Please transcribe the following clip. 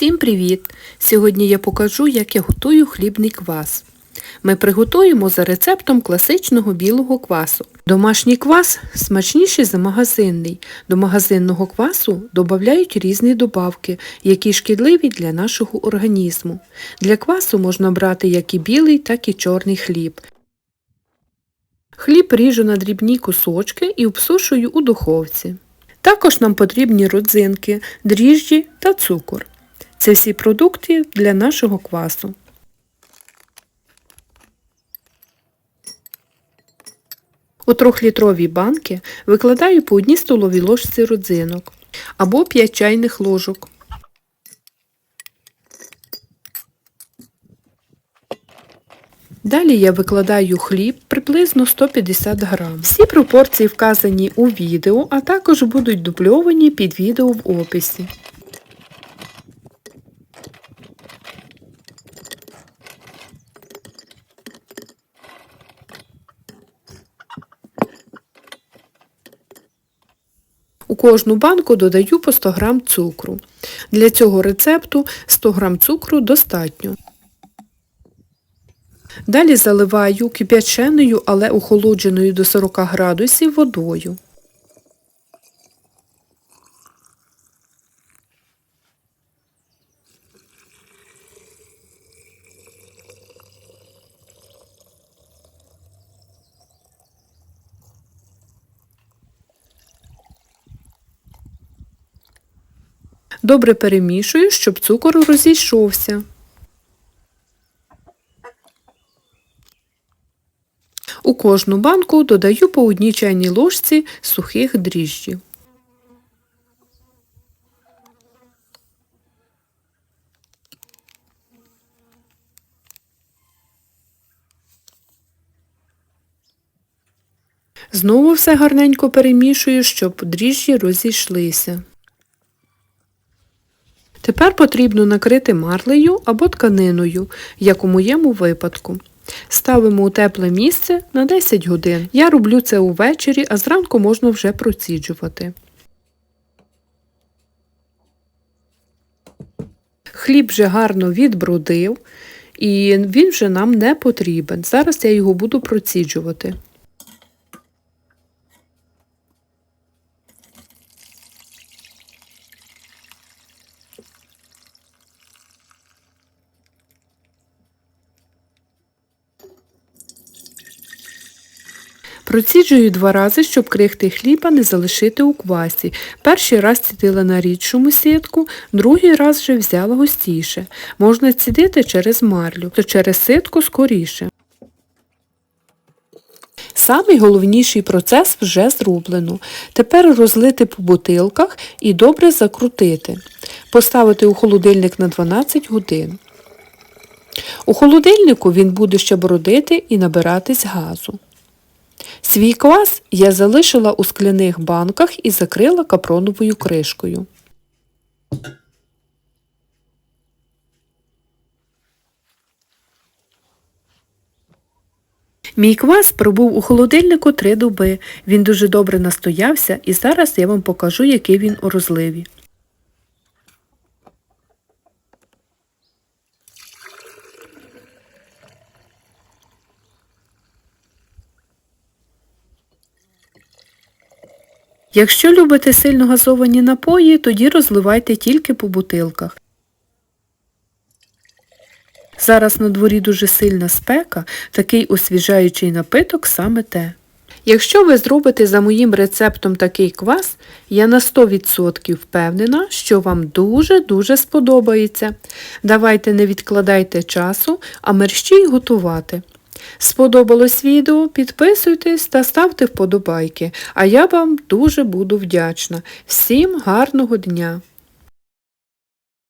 Всім привіт! Сьогодні я покажу, як я готую хлібний квас. Ми приготуємо за рецептом класичного білого квасу. Домашній квас смачніший за магазинний. До магазинного квасу додають різні добавки, які шкідливі для нашого організму. Для квасу можна брати як і білий, так і чорний хліб. Хліб ріжу на дрібні кусочки і обсушую у духовці. Також нам потрібні родзинки, дріжджі та цукор. Це всі продукти для нашого квасу. У трьохлітрові банки викладаю по одній столовій ложці родзинок або 5 чайних ложок. Далі я викладаю хліб приблизно 150 грам. Всі пропорції вказані у відео, а також будуть дубльовані під відео в описі. У кожну банку додаю по 100 г цукру. Для цього рецепту 100 г цукру достатньо. Далі заливаю кип'яченою, але охолодженою до 40 градусів водою. Добре перемішую, щоб цукор розійшовся. У кожну банку додаю по одній чайній ложці сухих дріжджів. Знову все гарненько перемішую, щоб дріжджі розійшлися. Тепер потрібно накрити марлею або тканиною, як у моєму випадку. Ставимо у тепле місце на 10 годин. Я роблю це увечері, а зранку можна вже проціджувати. Хліб вже гарно відбродив, і він вже нам не потрібен. Зараз я його буду проціджувати. Проціджую два рази, щоб крихти хліба не залишити у квасі. Перший раз цідила на рідшому ситку, другий раз вже взяла густіше. Можна цідити через марлю, то через ситку скоріше. Самий головніший процес вже зроблено. Тепер розлити по бутилках і добре закрутити. Поставити у холодильник на 12 годин. У холодильнику він буде ще бродити і набиратись газу. Свій квас я залишила у скляних банках і закрила капроновою кришкою. Мій квас пробув у холодильнику три доби. Він дуже добре настоявся і зараз я вам покажу, який він у розливі. Якщо любите сильно газовані напої, тоді розливайте тільки по бутилках. Зараз на дворі дуже сильна спека, такий освіжаючий напиток саме те. Якщо ви зробите за моїм рецептом такий квас, я на 100% впевнена, що вам дуже-дуже сподобається. Давайте не відкладайте часу, а мерщій готувати. Сподобалось відео? Підписуйтесь та ставте вподобайки, а я вам дуже буду вдячна. Всім гарного дня!